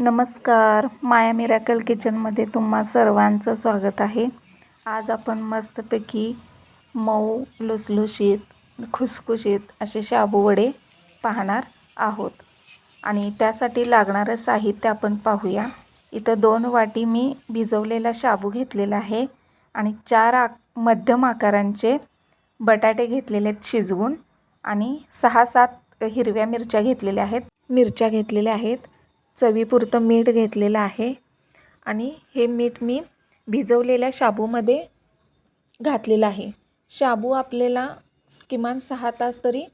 नमस्कार माया मिराकल किचनमध्ये तुम्हा सर्वांचं स्वागत आहे. आज आपण मस्तपैकी मऊ लुसलुशीत खुसखुशीत असे शाबू वडे पाहणार आहोत. आणि त्यासाठी लागणारं साहित्य आपण पाहूया. इथं दोन वाटी मी भिजवलेला शाबू घेतलेला आहे आणि चार आक मध्यम आकारांचे बटाटे घेतलेले आहेत शिजवून आणि सहा सात हिरव्या मिरच्या घेतलेल्या आहेत. मिरच्या घेतलेल्या आहेत. चवीपुरतं मीठ घेतलेलं आहे. आणि हे मीठ मी भिजवलेल्या शाबूमध्ये घातलेलं आहे. शाबू आपल्याला किमान सहा तास तरी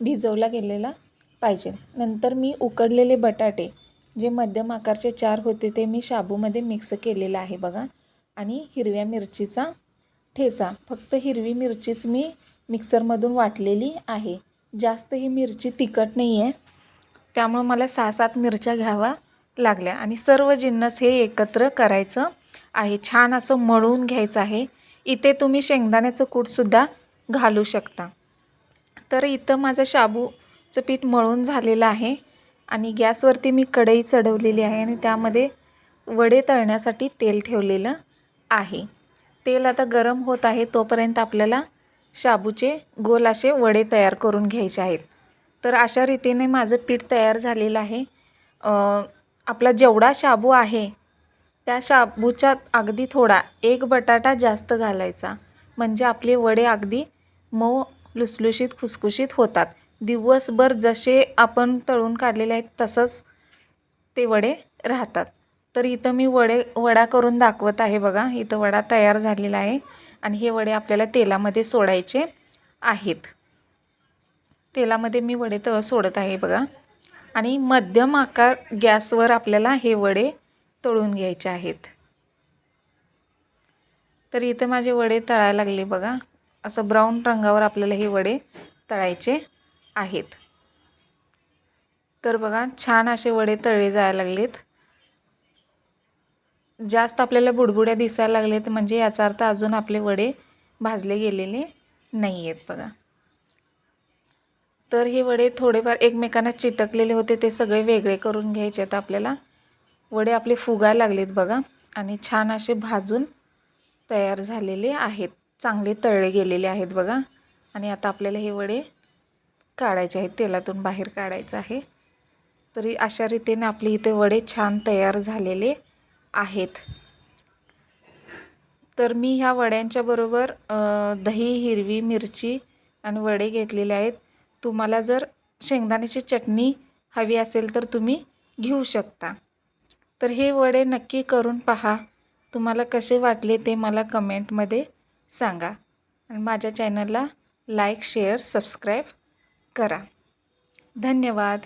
भिजवला गेलेला पाहिजे. नंतर मी उकडलेले बटाटे जे मध्यम आकारचे चार होते ते मी शाबूमध्ये मिक्स केलेलं आहे बघा. आणि हिरव्या मिरचीचा ठेचा. फक्त हिरवी मिरचीच मी मिक्सरमधून वाटलेली आहे. जास्त ही मिरची तिखट नाही आहे त्यामुळं मला सहा सात मिरच्या घ्यावा लागल्या. आणि सर्व जिन्नस हे एकत्र करायचं आहे. छान असं मळून घ्यायचं आहे. इथे तुम्ही शेंगदाण्याचं कूटसुद्धा घालू शकता. तर इथं माझं शाबूचं पीठ मळून झालेलं आहे. आणि गॅसवरती मी कढई चढवलेली आहे. आणि त्यामध्ये वडे तळण्यासाठी तेल ठेवलेलं आहे. तेल आता गरम होत आहे. तोपर्यंत आपल्याला शाबूचे गोल असे वडे तयार करून घ्यायचे आहेत. तर अशा रीतीने माझं पीठ तयार झालेलं आहे. आपला जेवढा शाबू आहे त्या शाबूच्या अगदी थोडा एक बटाटा जास्त घालायचा. म्हणजे आपले वडे अगदी मऊ लुसलुशीत खुसखुशीत होतात. दिवसभर जसे आपण तळून काढलेले आहेत तसंच ते वडे राहतात. तर इथं मी वडे वडा करून दाखवत आहे बघा. इथं वडा तयार झालेला आहे. आणि हे वडे आपल्याला तेलामध्ये सोडायचे आहेत. तेलामध्ये मी वडे तळ सोडत आहे बघा. आणि मध्यम आकार गॅसवर आपल्याला हे वडे तळून घ्यायचे आहेत. तर इथं माझे वडे तळायला लागले बघा. असं ब्राऊन रंगावर आपल्याला हे वडे तळायचे आहेत. तर बघा छान असे वडे तळले जायला लागलेत. जास्त आपल्याला बुडबुड्या दिसायला लागलेत म्हणजे याचा अर्थ अजून आपले वडे भाजले गेलेले नाही आहेत बघा. तर हे वडे थोडेफार एकमेकांना चिटकलेले होते ते सगळे वेगळे करून घ्यायचे आहेत आपल्याला. वडे आपले फुगायला लागलेत बघा आणि छान असे भाजून तयार झालेले आहेत. चांगले तळले गेलेले आहेत बघा. आणि आता आपल्याला हे वडे काढायचे आहेत तेलातून बाहेर काढायचं आहे. तरी अशा रीतीने आपले इथे वडे छान तयार झालेले आहेत. तर मी ह्या वड्यांच्या बरोबर दही हिरवी मिरची आणि वडे घेतलेले आहेत. तुम्हाला जर शेंगदाण्याची चटणी हवी असेल तर तुम्ही घेऊ शकता. तर हे वडे नक्की करून पहा. तुम्हाला कसे वाटले ते मला कमेंटमध्ये सांगा. आणि माझ्या चॅनलला लाईक शेअर सबस्क्राईब करा. धन्यवाद.